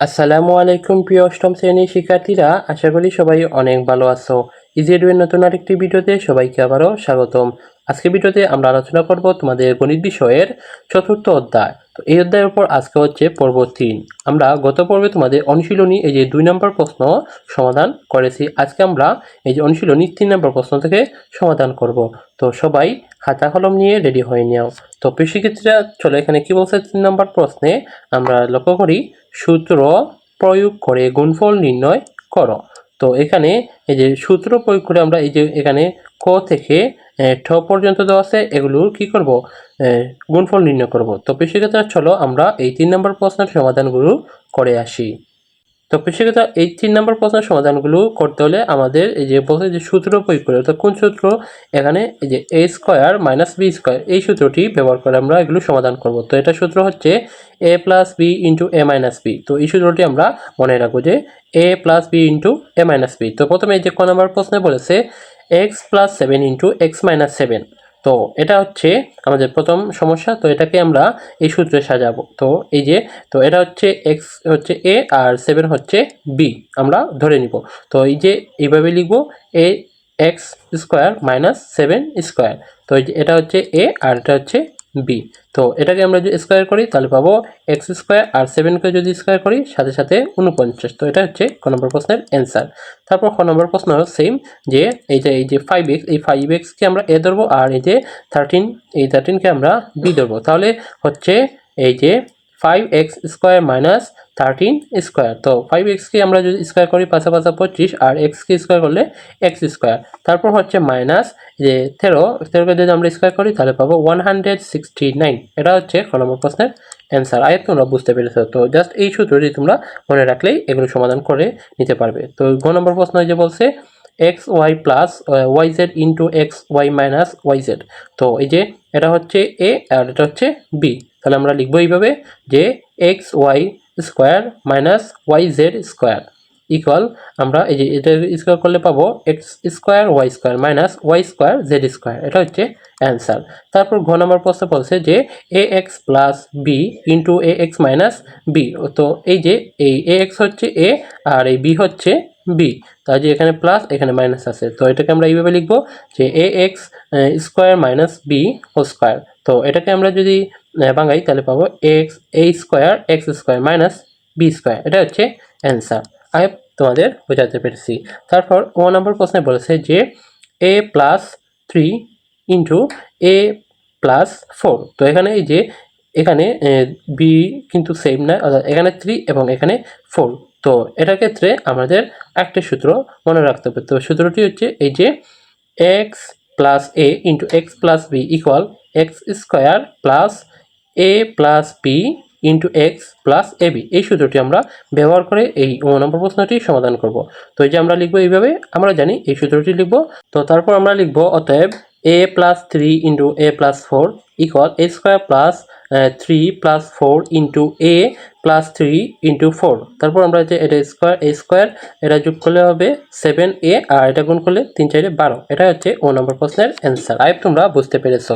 আসসালামু আলাইকুম প্রিয় অষ্টম শ্রেণির শিক্ষার্থীরা আশা করি সবাই অনেক ভালো আছো। ইজিএডুয়ের নতুন আরেকটি ভিডিওতে সবাইকে আবারও স্বাগতম। আজকে ভিডিওতে আমরা আলোচনা করব তোমাদের গণিত বিষয়ের চতুর্থ অধ্যায়। তো এই অধ্যায়ের উপর আজকে হচ্ছে পর্ব তিন। আমরা গত পর্বে তোমাদের অনুশীলনী এই যে দুই নম্বর প্রশ্ন সমাধান করেছি, আজকে আমরা এই যে অনুশীলনী তিন নম্বর প্রশ্ন থেকে সমাধান করব। তো সবাই খাতা কলম নিয়ে রেডি হয়ে নিও। তো শিক্ষার্থীরা চলো এখানে কি বলছে তিন নম্বর প্রশ্নে? আমরা লক্ষ্য করি, সূত্র প্রয়োগ করে গুণফল নির্ণয় করো। তো এখানে এই যে সূত্র প্রয়োগ করে আমরা এই যে এখানে ক থেকে ঠ পর্যন্ত দেওয়া আছে এগুলোর কি করব? গুণফল নির্ণয় করব। তো পেশিকতা চলো আমরা এই তিন নম্বর প্রশ্নের সমাধানগুলো করে আসি। তো পেশিকতা এই তিন নম্বর প্রশ্নের সমাধানগুলো করতে হলে আমাদের এই যে বলছে যে সূত্র প্রয়োগ করে, অর্থাৎ কোন সূত্র? এখানে এই যে A square minus B square এই সূত্রটি ব্যবহার করে আমরা এগুলো সমাধান করব। তো এটা সূত্র হচ্ছে A plus B into A minus B তো এই সূত্রটি আমরা মনে রাখব যে A plus B into A minus B তো প্রথমে এই যে ক নম্বর প্রশ্নে বলেছে X plus seven into X minus seven তো এটা হচ্ছে আমাদের প্রথম সমস্যা, তো এটাকে আমরা এই সূত্রে সাজাবো। তো এই যে, তো এটা হচ্ছে এক্স হচ্ছে এ আর সেভেন হচ্ছে বি আমরা ধরে নিব। তো এই যে, এইভাবে লিখব A X square minus seven square তো এটা হচ্ছে এ আর এটা হচ্ছে বি। তো এটাকে আমরা যদি স্কোয়ার করি, তাহলে পাবো এক্স স্কোয়ার আর সেভেনকে যদি স্কোয়ার করি, সাথে সাথে উনপঞ্চাশ তো এটা হচ্ছে ক নম্বর প্রশ্নের অ্যান্সার তারপর খ নম্বর প্রশ্ন সেম যে এই যে এই যে ফাইভ এক্স এই ফাইভ এক্সকে আমরা এ ধরবো আর এই যে থার্টিন এই থার্টিনকে আমরা বি ধরবো। তাহলে হচ্ছে এই যে five X square minus thirteen square তো ফাইভ এক্সকে আমরা যদি স্কোয়ার করি পাশা পাশা পঁচিশ, আর এক্সকে স্কোয়ার করলে এক্স স্কোয়ার তারপর হচ্ছে মাইনাস যে তেরো তেরোকে যদি আমরা স্কোয়ার করি, তাহলে পাবো ওয়ান হান্ড্রেড সিক্সটি নাইন এটা হচ্ছে ক নম্বর প্রশ্নের অ্যান্সার আয় তোমরা বুঝতে পেরেছ। তো জাস্ট এই সূত্রটি তোমরা মনে রাখলেই এগুলো সমাধান করে নিতে পারবে। তো গ নম্বর প্রশ্ন যে বলছে X Y plus Y Z into X Y minus Y Z তো এই যে এটা হচ্ছে এ আর এটা হচ্ছে বি তাহলে আমরা লিখব এইভাবে যে X Y square minus Y Z square equal আমরা এই যে এটা স্কোয়ার করলে পাবো X square Y square minus Y square Z square. এটা হচ্ছে অ্যান্সার। তারপর ঘ নম্বর প্রশ্ন বলছে যে A X plus B into A X minus B. তো এই যে এই এ এক্স হচ্ছে এ আর এই বি হচ্ছে বি। তাই যে এখানে প্লাস, এখানে মাইনাস আছে। তো এটাকে আমরা এইভাবে লিখব যে A X square minus B whole square. তো এটাকে আমরা যদি বাঙাই তাহলে পাবো X A square X square minus B square এটা হচ্ছে অ্যান্সার আই তোমাদের বোঝাতে পেরেছি। তারপর ও নম্বর প্রশ্নে বলেছে যে A plus three into A plus four তো এখানে এই যে এখানে বি কিন্তু সেম না, অর্থাৎ এখানে থ্রি এবং এখানে ফোর তো এটার ক্ষেত্রে আমাদের একটা সূত্র মনে রাখতে হবে। তো সূত্রটি হচ্ছে এই যে X plus A into X plus B equal X square plus A plus P into X plus A B এই সূত্রটি আমরা ব্যবহার করে এই নম্বর প্রশ্নটি সমাধান করব। তো এই যে আমরা লিখব এইভাবে, আমরা জানি এই সূত্রটি লিখব। তো তারপর আমরা লিখব, অতএব A plus three into A plus four equal A square plus three plus four into A plus three into four তারপর আমরা যে এটা স্কোয়ার এ স্কোয়ার এটা যোগ করলে হবে সেভেন এ আর এটা গুণ করলে তিন চারে বারো। এটা হচ্ছে ও নম্বর প্রশ্নের অ্যান্সার আই তোমরা বুঝতে পেরেছ।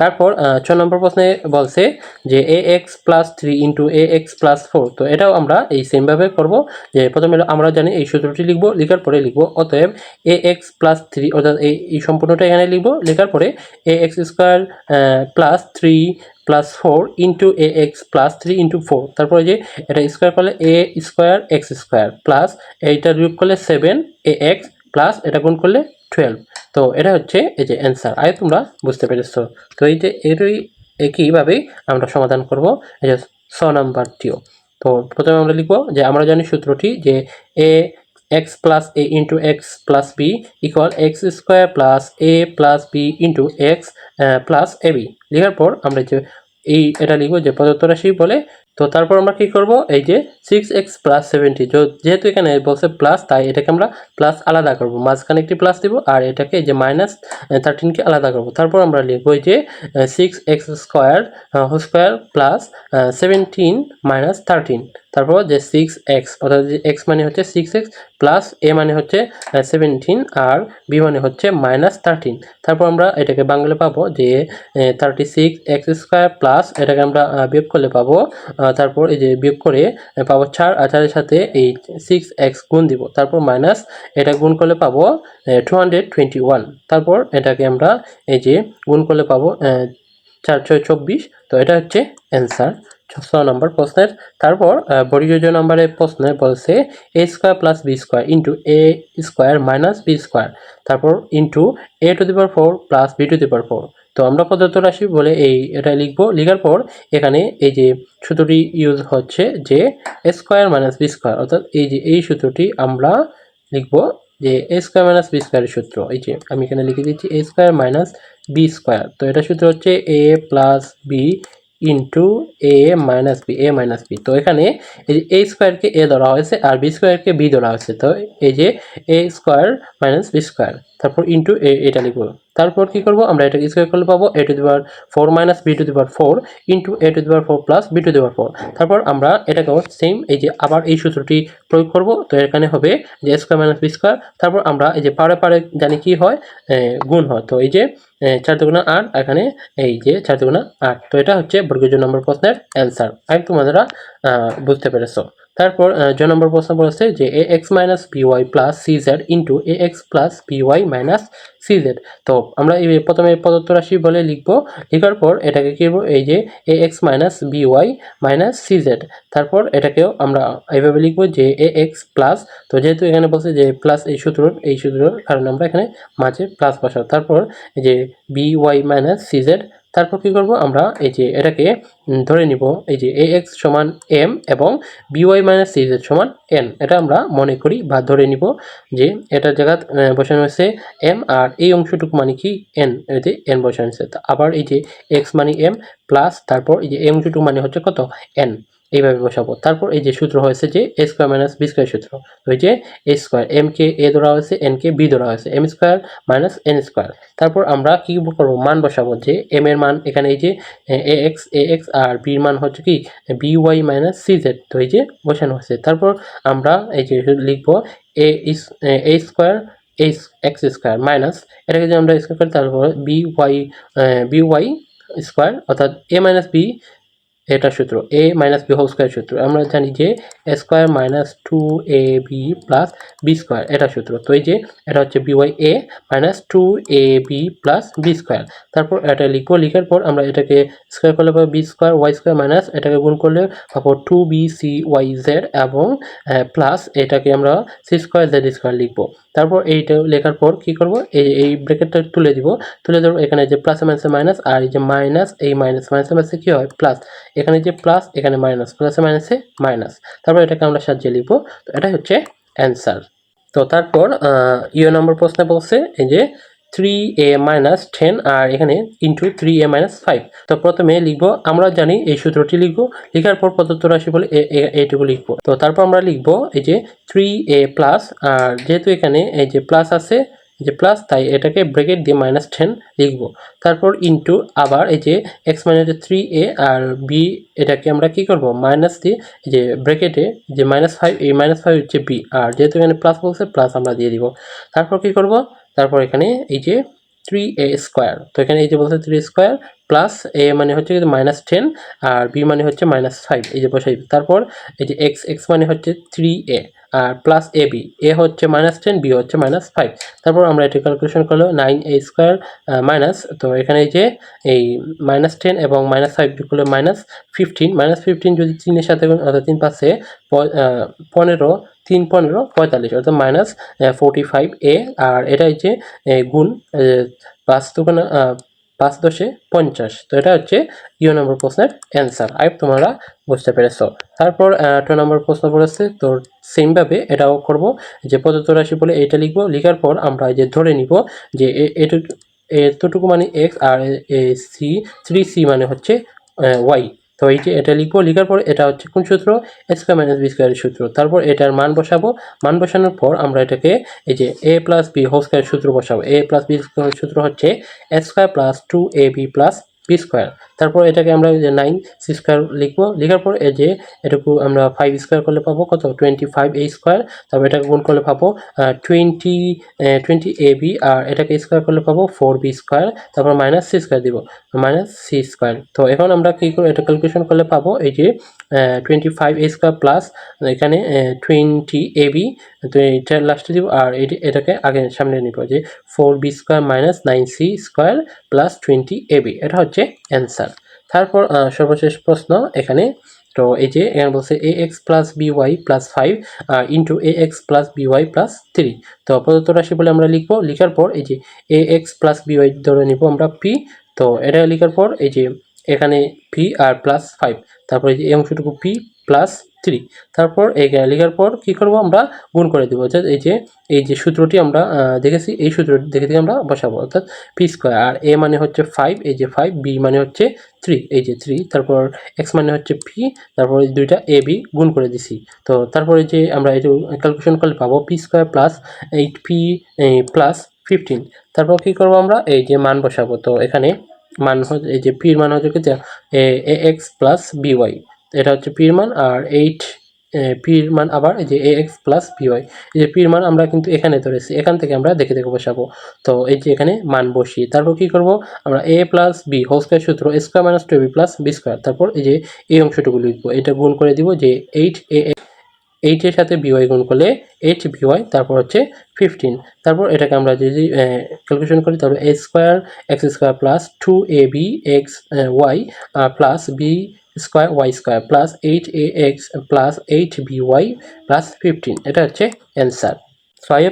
তারপর ছ নম্বর প্রশ্নে বলছে যে A X plus three into A X plus four তো এটাও আমরা এই সেমভাবে করব। যে প্রথমে আমরা জানি এই সূত্রটি লিখব, লেখার পরে লিখব। অতএব এ এক্স প্লাস থ্রি অর্থাৎ এই সম্পূর্ণটা এখানে লিখব। লেখার পরে A X square plus three plus four into A X plus three into four তারপরে যে এটা স্কোয়ার করলে A square X square plus এইটা যোগ করলে সেভেন এ এক্স প্লাস এটা গুণ করলে টুয়েলভ তো এটা হচ্ছে এই যে অ্যান্সার আয় তোমরা বুঝতে পেরেছ। তো এই যে এরই একইভাবেই আমরা সমাধান করব এই যে ছ নাম্বারটিও। তো প্রথমে আমরা লিখব যে আমরা জানি সূত্রটি যে A X plus A into X plus B equal X square plus A plus B into X plus A B লেখার পর আমরা যে এই এটা লিখব যে প্রদত্ত রাশি বলে তো তারপর আমরা কি করব? এই যে সিক্স এক্স প্লাস সেভেন্টি যেহেতু এখানে বলছে প্লাস তাই এটাকে আমরা প্লাস আলাদা করব। মাঝখানে একটি প্লাস দিব আর এটাকে এই যে মাইনাস থার্টিনকে আলাদা করব। তারপর আমরা লিখব এই যে six X square square plus seventeen minus thirteen তারপর যে সিক্স এক্স অর্থাৎ যে এক্স মানে হচ্ছে সিক্স এক্স প্লাস এ মানে হচ্ছে সেভেন্টিন আর বি মানে হচ্ছে মাইনাস থার্টিন তারপর আমরা এটাকে বাংলা পাবো যে thirty six X square plus এটাকে আমরা বিয়োগ করলে পাবো তারপর এই যে বিয়োগ করে পাবো চার, আর চারের সাথে এই সিক্স এক্স গুণ দিব। তারপর মাইনাস এটা গুণ করলে পাবো টু হান্ড্রেড টোয়েন্টি ওয়ান তারপর এটাকে আমরা এই যে গুণ করলে পাবো চার, ছয়, চব্বিশ। তো এটা হচ্ছে অ্যান্সার ছ নম্বর প্রশ্নের। তারপর বড়িজ নম্বরের প্রশ্নে বলছে A square plus B square into A square minus B square তারপর into A to the power four plus B to the power four তো আমরা প্রদত্ত রাশি বলে এই এটা লিখব। লিখার পর এখানে এই যে সূত্রটি ইউজ হচ্ছে যে স্কোয়ার মাইনাস বি স্কোয়ার অর্থাৎ এই যে এই সূত্রটি আমরা লিখব যে এ স্কোয়ার মাইনাস বি স্কোয়ারের সূত্র। এই যে আমি এখানে লিখে দিচ্ছি A square minus B square তো এটা সূত্র হচ্ছে A plus B into A minus B A minus B তো এখানে এই যে এ স্কোয়ারকে এ ধরা হয়েছে আর বি স্কোয়ারকে বি ধরা হয়েছে। তো এই যে A square minus B square তারপর ইন্টু এ এটা লিখব। তারপর কি করব? আমরা এটাকে স্কোয়ার করলে পাবো A to the power four minus B to the four into A to the power four plus B to the four তারপর আমরা এটাকেও সেম এই যে আবার এই সূত্রটি প্রয়োগ করব, তো এখানে হবে যে স্কোয়ার মাইনাস বি স্কোয়ার তারপর আমরা এই যে পারে পারে জানি কি হয়? গুণ হয়। তো এই যে চার দুগুণা আট এখানে এই যে চার দুগুণা আট। তো এটা হচ্ছে বর্গজ নম্বর প্রশ্নের অ্যান্সার আমি তোমরা বুঝতে পেরেছ। তারপর জ নম্বর প্রশ্ন বলেছে যে A X minus B Y plus C Z into A X plus B Y minus C Z তো আমরা এই প্রথমে প্রদত্ত রাশি বলে লিখব। লেখার পর এটাকে কি এই যে A X minus B Y minus C Z তারপর এটাকেও আমরা এইভাবে লিখব যে এ এক্স প্লাস তো যেহেতু এখানে বলছে যে প্লাস এই সূত্র এই সূত্র কারণ আমরা এখানে মাঝে প্লাস বসাবো। তারপর যে B Y minus C Z তারপর কী করব আমরা? এই যে এটাকে ধরে নিব, এই যে এ এক্স সমান এম এবং B Y minus C Z সমান এন এটা আমরা মনে করি বা ধরে নিব যে এটা জায়গা বসানো হয়েছে এম আর এই অংশটুকু মানে কি এন এতে এন বসানো হয়েছে। আবার এই যে এক্স মানে এম প্লাস তারপর এই যে এই অংশটুকু মানে হচ্ছে কত? এন এইভাবে বসাবো। তারপর এই যে সূত্র হয়েছে যে A square minus B square সূত্র এই যে এ স্কোয়ার এম কে এ ধরা হয়েছে এন কে বি ধরা হয়েছে M square minus N square তারপর আমরা কি করব? মান বসাবো যে এম এর মান এখানে এই যে, এ এক্স এ এক্স আর বির মান হচ্ছে কি? B Y minus C Z তো এই যে বসানো হয়েছে। তারপর আমরা এই যে লিখব A A square A X square minus এটাকে যদি আমরা স্কোয়ার করি তারপর B Y B Y square অর্থাৎ এ মাইনাস বি এটা সূত্র A minus B whole square সূত্র। আমরা জানি যে square minus two A B plus B square এটা সূত্র। তো এই যে, এটা হচ্ছে B Y A minus two A B plus B square তারপর এটা লিখব, লিখার পর আমরা এটাকে স্কোয়ার করলে B square Y square minus এটাকে গুণ করলে পাবো two B C Y Z এবং প্লাস এটাকে আমরা সি স্কোয়ার জেড স্কোয়ার লিখব। তারপর এইটা লেখার পর কি করব? এই এই ব্র্যাকেটটা তুলে দিব। তুলে দেবো এখানে যে প্লাস মাইনাসে মাইনাস আর এই যে মাইনাস এই মাইনাস মাইনাসে মাইনাসে কী হয়? প্লাস এখানে যে প্লাস এখানে মাইনাস প্লাসে মাইনাসে মাইনাস তারপর এটাকে আমরা সাজিয়ে লিখব। তো এটাই হচ্ছে অ্যান্সার তো তারপর ইউ নম্বর প্রশ্নে বলছে, এই যে থ্রি এ মাইনাস টেন আর এখানে into three A minus five তো প্রথমে লিখব, আমরা জানি এই সূত্রটি লিখব। লেখার পর প্রদত্ত রাশি বলে এইটুকু লিখব। তো তারপর আমরা লিখব, এই যে থ্রি এ প্লাস আর যেহেতু এখানে এই যে প্লাস আছে যে প্লাস তাই এটাকে ব্রেকেট দিয়ে মাইনাস টেন লিখব। তারপর ইন্টু আবার এই যে এক্স মাইনাস থ্রি এ আর বি এটাকে আমরা কি করব? মাইনাস দিয়ে যে ব্রেকেটে যে মাইনাস ফাইভ এই মাইনাস ফাইভ হচ্ছে বি আর যেহেতু এখানে প্লাস বলছে প্লাস আমরা দিয়ে দিব। তারপর কি করব? তারপর এখানে এই যে থ্রি এ স্কোয়ার তো এখানে এই যে বলছে থ্রি স্কোয়ার প্লাস এ মানে হচ্ছে মাইনাস টেন আর বি মানে হচ্ছে মাইনাস ফাইভ এই যে বসাই। তারপর এই যে এক্স এক্স মানে হচ্ছে থ্রি এ আর প্লাস এ বি এ হচ্ছে মাইনাস টেন বি হচ্ছে মাইনাস ফাইভ তারপর আমরা এটা ক্যালকুলেশন করল নাইন এ স্কোয়ার মাইনাস তো এখানে যে এই মাইনাস টেন এবং মাইনাস ফাইভ যোগ করলে মাইনাস ফিফটিন মাইনাস ফিফটিন যদি তিনের সাথে অর্থাৎ তিন পাশে পনেরো তিন পনেরো পঁয়তাল্লিশ অর্থাৎ মাইনাস ফোরটি ফাইভ এ আর এটা এ, গুণ এ, পাঁচ দশে পঞ্চাশ। তো এটা হচ্ছে ইউ নম্বর প্রশ্নের অ্যান্সার আই তোমরা বুঝতে পেরেছ। তারপর টু নম্বর প্রশ্ন বলেছে, তো সেমভাবে এটাও করব, যে প্রদত্ত রাশি বলে এটা লিখব। লিখার পর আমরা যে ধরে নিব যে এ- এটুকু, এতটুকু মানে এক্স আর সি থ্রি সি মানে হচ্ছে ওয়াই তো এই যে এটা লিখব, লিখার পর এটা হচ্ছে কোন সূত্র? স্কোয়ার মাইনাস বি স্কোয়ারের সূত্র। তারপর এটার মান বসাবো। মান বসানোর পর আমরা এটাকে এই যে এ প্লাস বি হোল স্কোয়ারের সূত্র বসাবো। এ প্লাস বি স্কোয়ারের সূত্র হচ্ছে a square plus two a b plus b square তারপর এটাকে আমরা নাইন সি স্কোয়ার লিখব। লেখার পর এই যে এটুকু আমরা ফাইভ স্কোয়ার করলে পাবো। কত? টোয়েন্টি ফাইভ এ স্কোয়ার তারপর এটাকে গুণ করলে পাবো টোয়েন্টি টোয়েন্টি এ বি আর এটাকে স্কোয়ার করলে পাবো ফোর বি স্কোয়ার তারপর মাইনাস সি স্কোয়ার দিব। মাইনাস সি স্কোয়ার তো এখন আমরা কী করে, এটা ক্যালকুলেশন করলে পাবো এই যে twenty five a square plus এখানে টোয়েন্টি এ বি তো এটা লাস্টে দিব। আর এটি এটাকে আগে সামনে নিব যে four b square minus nine c square plus twenty a b এটা হচ্ছে অ্যান্সার তারপর সর্বশেষ প্রশ্ন এখানে। তো এই যে এখানে বলছে a x plus b y plus five into a x plus b y plus three তো প্রদত্ত রাশি বলে আমরা লিখব, লিখার পর এই যে a x plus b y ধরে নিব আমরা পি তো এটা লিখার পর এই যে এখানে পি আর প্লাস ফাইভ তারপর এই যে এই অংশটুকু পি প্লাস থ্রি। তারপর এই লেখার পর কী করব আমরা? গুণ করে দেবো। অর্থাৎ এই যে এই যে সূত্রটি আমরা দেখেছি, এই সূত্রটি দেখে দেখে আমরা বসাবো। অর্থাৎ পি স্কোয়ার আর এ মানে হচ্ছে ফাইভ এই যে ফাইভ বি মানে হচ্ছে থ্রি এই যে থ্রি তারপর এক্স মানে হচ্ছে পি তারপর দুইটা এ বি গুণ করে দিছি। তো তারপরে যে আমরা এই ক্যালকুলেশন করলে পাবো p square plus eight p plus fifteen তারপর কী করব আমরা? এই যে মান বসাবো। তো এখানে মান হচ্ছে, এই যে পির মান হচ্ছে a x plus b y এটা হচ্ছে পির মান, আর এইট পির মান আবার এই যে a x plus b y এই যে পির মান আমরা কিন্তু এখানে ধরেছি, এখান থেকে আমরা দেখে দেখে বসাবো। তো এই যে এখানে মান বসি তারপর কি করব? আমরা a plus b whole square সূত্র square minus two b plus b square তারপর এই যে এই অংশটুকু লিখব। এটা গুণ করে দিব যে এইট এ এইটের সাথে বিওয়াই গুণ করলে এইট বিওয়াই তারপর হচ্ছে ফিফটিন তারপর এটাকে আমরা যদি ক্যালকুলেশন করি, তাহলে a square x square plus two a b x y plus b square, y square plus eight a x plus eight b y plus fifteen. এটা হচ্ছে অ্যান্সার। সো আই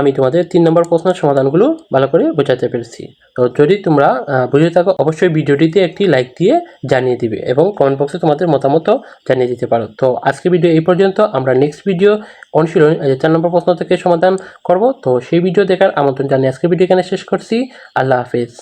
আমি তোমাদের তিন নম্বর প্রশ্নের সমাধানগুলো ভালো করে বোঝাতে পেরেছি। তো যদি তোমরা বুঝে থাকো, অবশ্যই ভিডিওটিতে একটি লাইক দিয়ে জানিয়ে দিবে এবং কমেন্ট বক্সে তোমাদের মতামতও জানিয়ে দিতে পারো। তো আজকে ভিডিও এই পর্যন্ত। আমরা নেক্সট ভিডিও অনুশীলন চার নম্বর প্রশ্ন থেকে সমাধান করব। তো সেই ভিডিও দেখার আমন্ত্রণ জানিয়ে আজকে ভিডিও এখানে শেষ করছি। আল্লাহ হাফিজ।